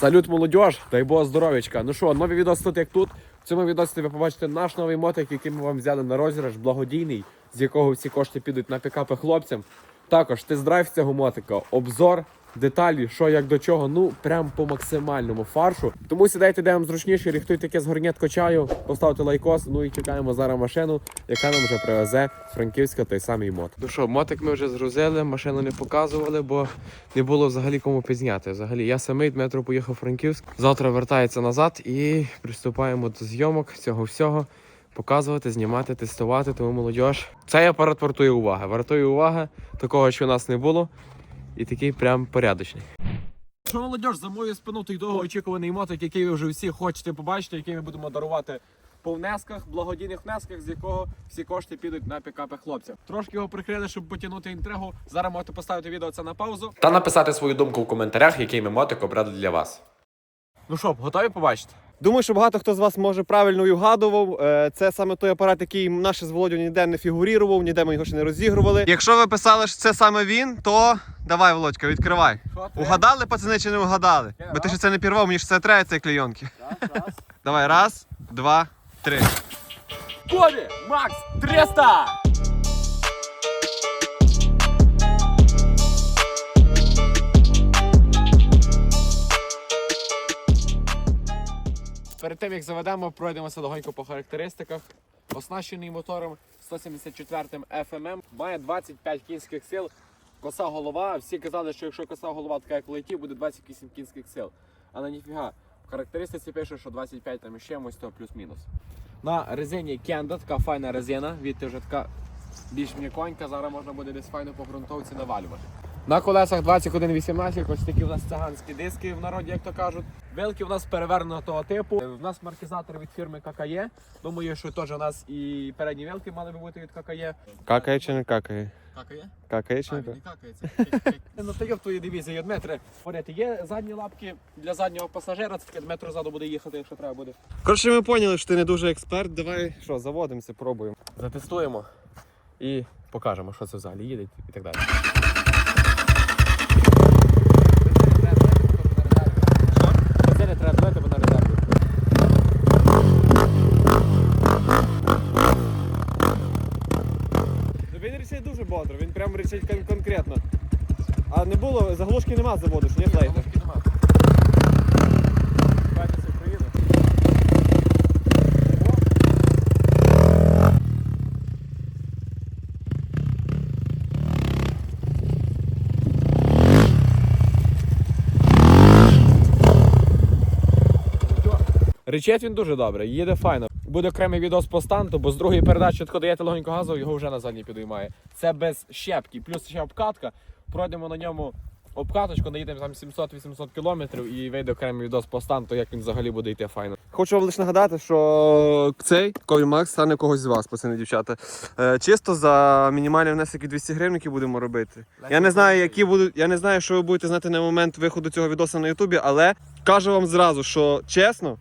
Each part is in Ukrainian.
Салют, молодіж! Дай Бог здоров'ячка. Ну що, нові відоси тут як тут. В цьому відосі ви побачите наш новий мотик, який ми вам взяли на розіграш, благодійний, з якого всі кошти підуть на пікапи хлопцям. Також тест-драйв цього мотика, обзор, деталі, що як до чого, ну прям по максимальному фаршу. Тому сідайте, де вам зручніше, ріхтуйте таке з горнятко чаю, поставте лайкос, ну і чекаємо зараз машину, яка нам вже привезе з Франківська той самий мот. Ну що, мотик ми вже згрузили, машину не показували, бо не було взагалі кому підзняти. Взагалі, я самий Дмитро поїхав в Франківськ. Завтра вертається назад і приступаємо до зйомок цього всього. Показувати, знімати, тестувати, тому молодіж. Цей апарат вартує уваги. Вартує уваги, такого що у нас не було. І такий прям порядочний. Що молодіж, за мою спину той довгоочікуваний мотик, який ви вже всі хочете побачити, який ми будемо дарувати по внесках, благодійних внесках, з якого всі кошти підуть на пікапи хлопців. Трошки його прикрили, щоб потягнути інтригу. Зараз можете поставити відео це на паузу. Та написати свою думку в коментарях, який ми мотик обрали для вас. Ну що, готові побачити? Думаю, що багато хто з вас може правильно і вгадував. Е, Це саме той апарат, який наш з Володю ніде не фігурував, ніде ми його ще не розігрували. Якщо ви писали, що це саме він, то давай, Володька, відкривай. Угадали, пацани, чи не угадали? Я, Бо ти ще це не пірвав, мені ж це треба цієї клейонки. Раз. Давай, раз, два, три. Бобі! Макс! 300! Перед тим як заведемо, пройдемося легонько по характеристиках. Оснащений мотором 174 FMM, має 25 кінських сил. Коса голова. Всі казали, що якщо коса голова така як леті, буде 28 кінських сил. Але ніфіга. В характеристиці пише, що 25 там ще чимось, то плюс-мінус. На резині Кенда, така файна резина, відти вже така більш м'яконька, зараз можна буде десь файно по ґрунтовці навалювати. На колесах 21.18, ось такі у нас циганські диски в народі, як то кажуть. Вилки у нас перевернутого типу. У нас маркізатор від фірми ККЄ. Думаю, що теж у нас і передні вилки мали би бути від ККЄ. Какає чи не какає? ККЄ? Какає чи не какає? Ну то в твоїй дивізії, Дмитре. Поряд, є задні лапки для заднього пасажира, це таке Дмитро ззаду буде їхати, якщо треба буде. Коротше, ми поняли, що ти не дуже експерт. Давай що, заводимося, пробуємо. Затестуємо і покажемо, що це взагалі їде і так далі. Прям кон- конкретно. А не було, заглушки нема заводу, що не флейти. Заглушки нема. Речить він дуже добре, їде файно. Буде окремий відос по станту, бо з другої передачі тако даєте легонько газу, його вже на задній підіймає. Це без щепки, плюс ще обкатка. Пройдемо на ньому обкаточку, наїдемо там 700-800 кілометрів і вийде окремий відос по станту, як він взагалі буде йти файно. Хочу вам лише нагадати, що цей Кові Макс стане когось з вас, пацани дівчата. Е, чисто за мінімальний внесок і 200 гривень, які будемо робити. Я не знаю, які будуть. Я не знаю, що ви будете знати на момент виходу цього відоса на Ютубі, але кажу вам зразу, що чесно,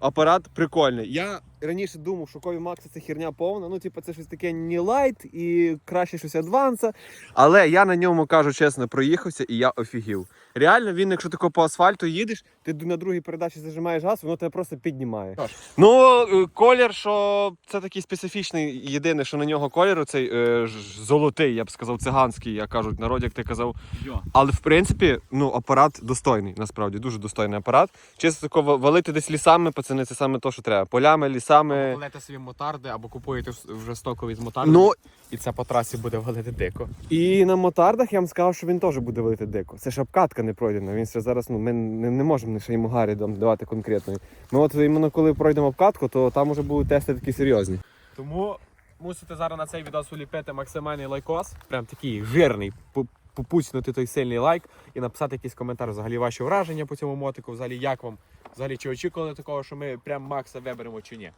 апарат прикольний. Я раніше думав, що Кові Макса це херня повна. Ну, типу, це щось таке не лайт і краще щось адванса. Але я на ньому кажу чесно, проїхався і я офігів. Реально, він, якщо тако по асфальту їдеш, ти на другій передачі зажимаєш газ, воно тебе просто піднімає. Тож. Ну, е, колір, що це такий специфічний, єдине, що на нього колір, цей е, золотий, я б сказав, циганський, як кажуть, народ, як ти казав. Йо. Але в принципі, ну, апарат достойний, насправді, дуже достойний апарат. Чисто тако валити десь лісами, пацани, це саме то, що треба. Полями, лісами. Купуєте собі мотарди або купуєте вже стокові з мотарди, Ну, і це по трасі буде валити дико. і на мотардах я вам сказав, що він теж буде валити дико. Це ж обкатка не пройдена. Він ще зараз, ну, ми не, не можемо ще йому гарі давати конкретної. Ми от іменно коли пройдемо обкатку, то там вже будуть тести такі серйозні. Тому мусите зараз на цей відос уліпити максимальний лайкос, прям такий жирний, пу- попуцнути той сильний лайк і написати якийсь коментар, взагалі ваші враження по цьому мотику, взагалі як вам, взагалі чи очікували такого, що ми прям Макса виберемо чи ні.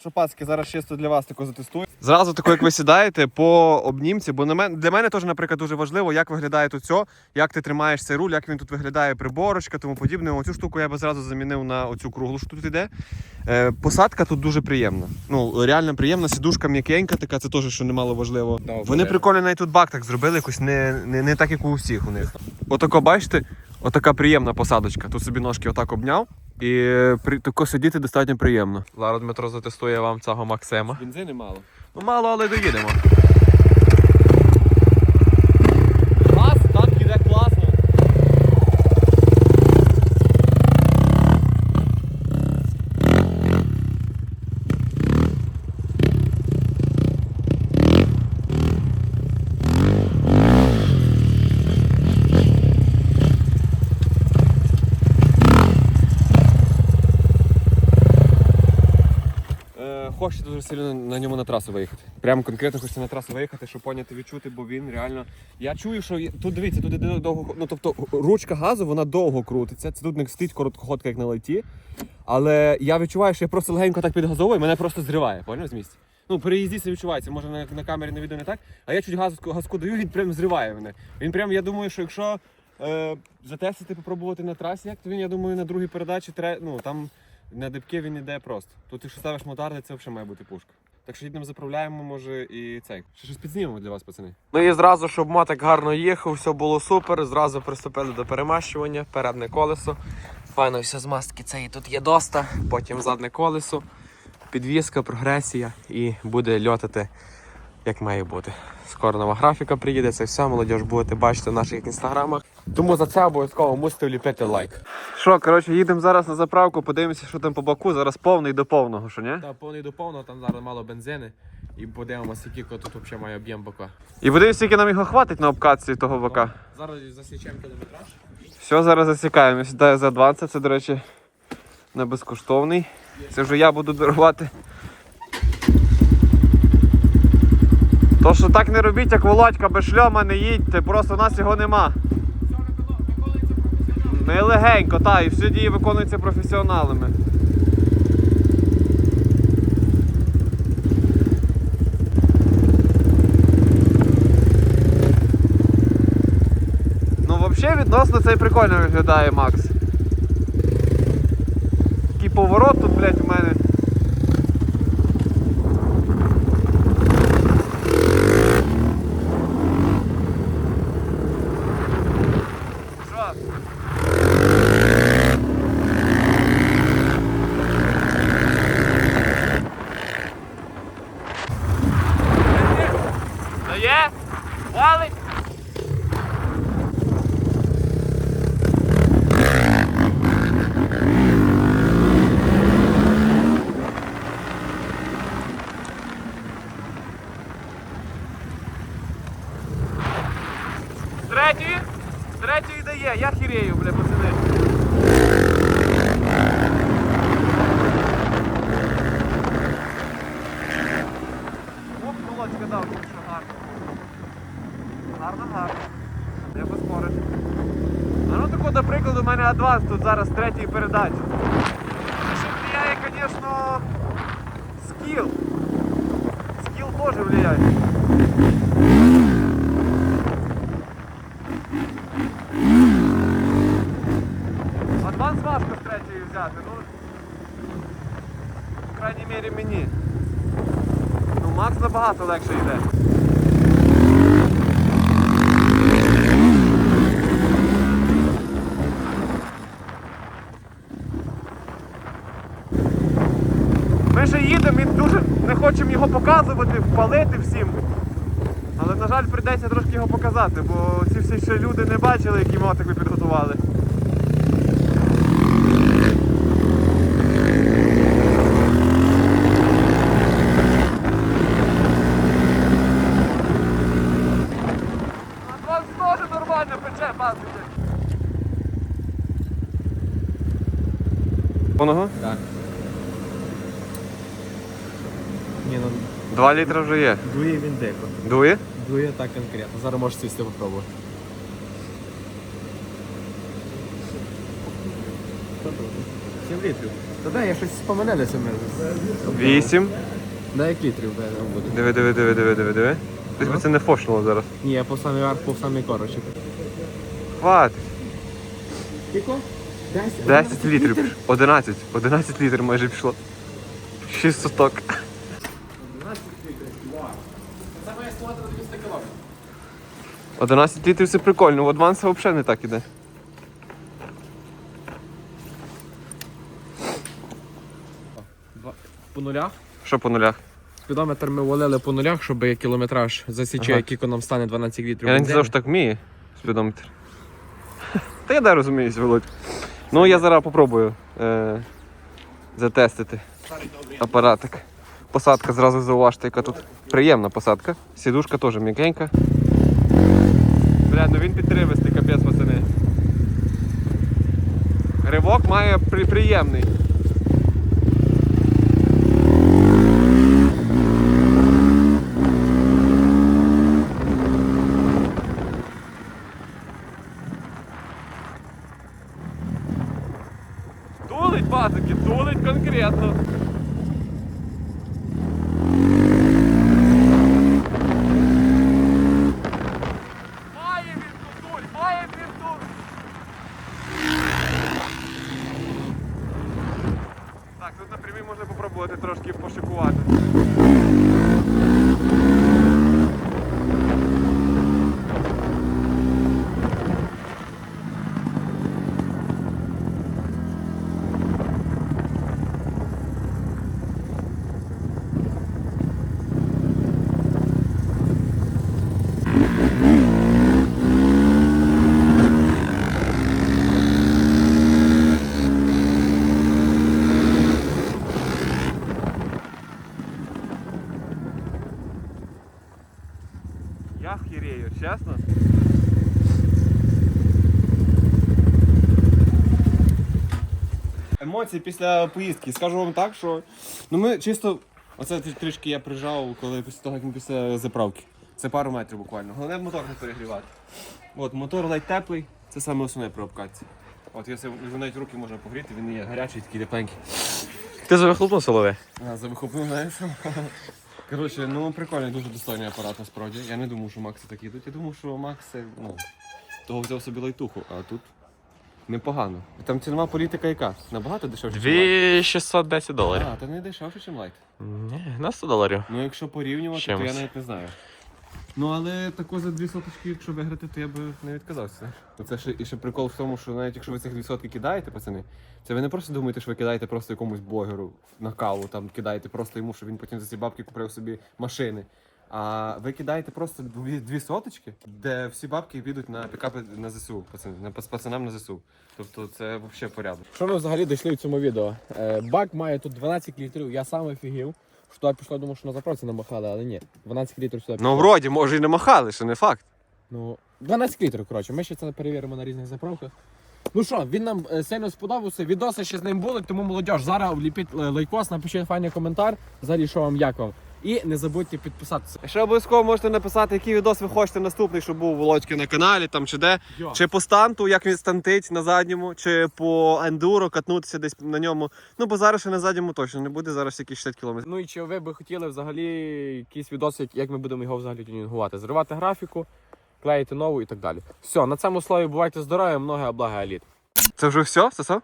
Що, пацки, зараз чисто для вас тако затестую. Зразу тако, як ви сідаєте по обнімці, бо для мене теж, наприклад, дуже важливо, як виглядає тут все, як ти тримаєш цей руль, як він тут виглядає приборочка, тому подібне. Оцю штуку я би зразу замінив на оцю круглу, що тут іде. Е, посадка тут дуже приємна. Ну, реально приємна, сідушка м'якенька, така, це теж, що немало важливо. Вони прикольно навіть тут бак так зробили, якось не, не, не так, як у всіх у них. Отако, бачите, Отака приємна посадочка. Тут собі ножки отак обняв. І при, тако сидіти достатньо приємно. Зараз Дмитро затестує вам цього Максима. Бензини мало. Ну мало, але доїдемо. Клас, так іде класно. Хочете дуже сильно на ньому на трасу виїхати. Прямо конкретно хочете на трасу виїхати, щоб поняти, відчути, бо він реально. Я чую, що тут дивіться, тут іде довго. Ну тобто ручка газу вона довго крутиться. Це тут не стоїть короткоходка, як на лайті. Але я відчуваю, що я просто легенько так підгазовую, мене просто зриває, поняв з місця. Ну, при їзді це відчувається, може на, на камері на відео не так, а я чуть газку, газку даю, він прям зриває мене. Він прям, я думаю, що якщо е, затестити, попробувати на трасі, як, то він, я думаю, на другій передачі тре, ну, там на дибки він іде просто. Тут, якщо ставиш мотарди, це взагалі має бути пушка. Так що їдемо заправляємо, може, і цей. Ще щось підзнімемо для вас, пацани. Ну і зразу, щоб мотик гарно їхав, все було супер. Зразу приступили до перемащування, передне колесо. Файно все з маски цієї тут є доста, потім задне колесо, підвізка, прогресія і буде льотати як має бути. Скоро нова графіка приїде, це все, молодіж будете бачити в наших інстаграмах. Тому за це обов'язково мусите вліпити лайк. Що, коротше, їдемо зараз на заправку, подивимося, що там по баку. Зараз повний до повного, що ні? Та повний до повного, там зараз мало бензини. І подивимося, який тут взагалі має об'єм бока. І подивимося, скільки нам його хватить на обкатці того бака. Зараз засічемо кілометраж. Все, зараз засікаємо. Сідає за 20, це, до речі, не безкоштовний. Це вже я буду дарувати. То, що так не робіть, як Володька, без шльома не їдьте, просто у нас його нема. Ми легенько, так, і всі дії виконуються професіоналами. Ну, взагалі, відносно цей прикольно виглядає Макс. Такий поворот тут, блядь, у мене. Валить? Тут зараз третій передачі. Ще влияє, звісно, скіл. Скіл теж влияє. Адванс важко з третьої взяти, ну. По крайній мірі мені. Ну, Макс набагато легше йде. Ми ще їдемо і дуже не хочемо його показувати, впалити всім. Але, на жаль, прийдеться трошки його показати, бо ці всі ще люди не бачили, які мотик ми підготували. Адванс теж нормально пече, пасуйте. Воного? Так. Ні, ну Два літри вже є. дує він дико. Дує? Дує так конкретно. Зараз можеш сісти попробувати. Сім літрів. Та дай я щось споминалися в мене. Вісім. Дай як літрів буде. Диви, диви, диви, диви, диви, диви. Десь би це не фошнуло зараз. Ні, я по самий верх, по самий корочок. Хватить. Скільки? 10. 10 літрів. пішло. 11. 11 літрів майже пішло. 6 соток. кілометрів. 11 літрів це прикольно, в адванса взагалі не так іде. По нулях. Що по нулях? Спідометр ми валили по нулях, щоб кілометраж засічує, Ага. скільки нам стане 12 літрів. Я не бензину. знав, що так вміє спідометр. Та я де розуміюсь, Володь. Ну я зараз попробую е- затестити Старий апаратик. Посадка зразу зауважте, яка тут приємна посадка. Сідушка теж м'якенька. Бля, ну він підтримистий, капець, пацани. Ривок має при, приємний. Тулить, пацики, тулить конкретно. Має він тут туль, має він тут. Так, тут на прямій можна трошки пошикувати. Я хірею, чесно. Емоції після поїздки. Скажу вам так, що ну ми чисто. Оце трішки я прижав, коли після того, як ми після заправки. Це пару метрів буквально. Головне мотор не перегрівати. От, мотор ледь теплий, це саме основне при обкатці. От, якщо навіть руки можна погріти, він не є гарячий, такий тепленький. Ти завихлопнув солове? А, за вихопнув, знаєш. Коротше, ну прикольний, дуже достойний апарат насправді. Я не думав, що Макси так їдуть. Я думав, що Макс ну, того взяв собі лайтуху, а тут непогано. Там цінова політика яка? Набагато дешевше. ніж лайт. 2610 доларів. А, та не дешевше, ніж лайт. Ні, на 100 доларів. Ну якщо порівнювати, то я Чимось. навіть не знаю. Ну але тако за дві соточки, якщо виграти, то я би не відказався. Це ще і ще прикол в тому, що навіть якщо ви цих дві сотки кидаєте, пацани, це ви не просто думаєте, що ви кидаєте просто якомусь блогеру на каву, там кидаєте просто йому, що він потім за ці бабки купив собі машини. А ви кидаєте просто дві, дві соточки, де всі бабки підуть на пікапи на ЗСУ, пацани, на пац- пацанам на ЗСУ. Тобто це взагалі порядок. Що ми взагалі дійшли в цьому відео? Е, бак має тут 12 літрів, я сам офігів. Що туди пішло, думав, що на заправці намахали, але ні. 12 літрів сюди Ну пішло. вроді, може і не махали, що не факт. Ну, 12 літрів, коротше. Ми ще це перевіримо на різних заправках. Ну що, він нам е, сильно сподобався. Відоси ще з ним були, тому молодь, зараз вліпіть е, лайкос, напишіть файний коментар. Взагалі, що вам, як вам. І не забудьте підписатися. Ще обов'язково можете написати, який відос ви хочете наступний, щоб був Володьки на каналі, там чи де. Йо. Чи по станту, як він стантить на задньому, чи по ендуро катнутися десь на ньому. Ну, бо зараз ще на задньому точно не буде, зараз якісь 60 км. Ну і чи ви би хотіли взагалі якісь відоси, як- як ми будемо його взагалі тюнінгувати? Зривати графіку, клеїти нову і так далі. Все, на цьому слові бувайте здорові, много блага еліт. Це вже все, Сосо?